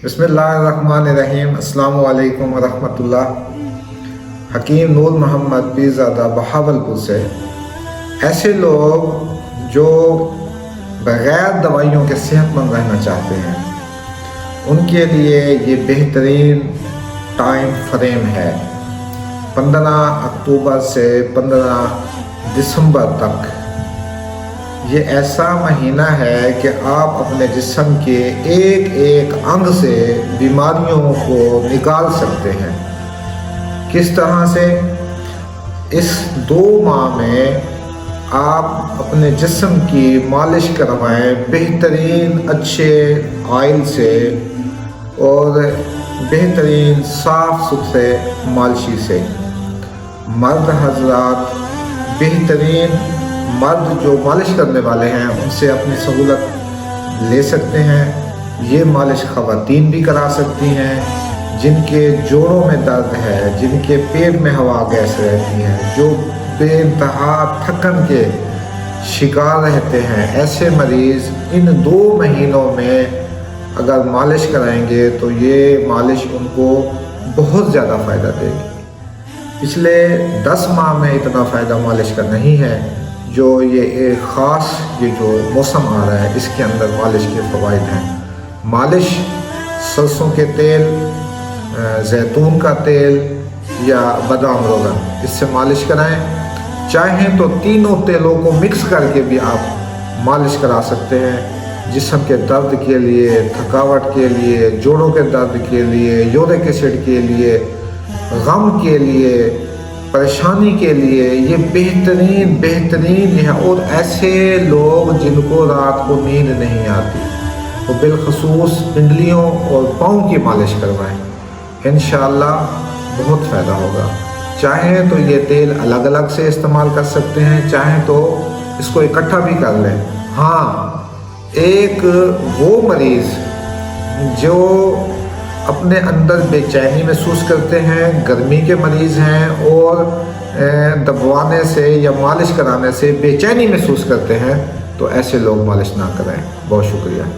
अस्सलाम वालेकुम रहमतुल्लाह हकीम नूर मोहम्मद पीरजादा बहावलपुर से। ऐसे लोग जो बग़ैर दवाइयों के सेहतमंद रहना चाहते हैं, उनके लिए ये बेहतरीन टाइम फ्रेम है। 15 अक्टूबर से 15 दिसंबर तक ये ऐसा महीना है कि आप अपने जिस्म के एक एक अंग से बीमारियों को निकाल सकते हैं। किस तरह से? इस दो माह में आप अपने जिस्म की मालिश करवाएँ बेहतरीन अच्छे ऑयल से और बेहतरीन साफ़ सुथरे मालिशी से। मर्द हजरात, बेहतरीन मर्द जो मालिश करने वाले हैं, उनसे अपनी सहूलत ले सकते हैं। ये मालिश ख़वातीन भी करा सकती हैं, जिनके जोड़ों में दर्द है, जिनके पेट में हवा गैस रहती है, जो बेनतहा थकन के शिकार रहते हैं। ऐसे मरीज़ इन दो महीनों में अगर मालिश कराएँगे तो ये मालिश उनको बहुत ज़्यादा फ़ायदा देगी। पिछले दस माह में इतना फ़ायदा मालिश का नहीं है। जो ये एक ख़ास, ये जो मौसम आ रहा है, इसके अंदर मालिश के फ़वाद हैं। मालिश, सरसों के तेल जैतून का तेल या बादाम रोगन, इससे मालिश कराएँ। चाहें तो तीनों तेलों को मिक्स करके भी आप मालिश करा सकते हैं। जिसम के दर्द के लिए, थकावट के लिए, जोड़ों के दर्द के लिए, यूरिक एसिड के लिए, गम के लिए परेशानी के लिए ये बेहतरीन बेहतरीन है और ऐसे लोग जिनको रात को नींद नहीं आती, वो बिलखसूस पिंडलियों और पाँव की मालिश करवाएँ। इन बहुत फ़ायदा होगा। चाहें तो ये तेल अलग अलग से इस्तेमाल कर सकते हैं, चाहें तो इसको इकट्ठा भी कर लें। हाँ एक वो मरीज़ जो अपने अंदर बेचैनी महसूस करते हैं, गर्मी के मरीज़ हैं और दबवाने से या मालिश कराने से बेचैनी महसूस करते हैं तो ऐसे लोग मालिश ना करें। बहुत शुक्रिया।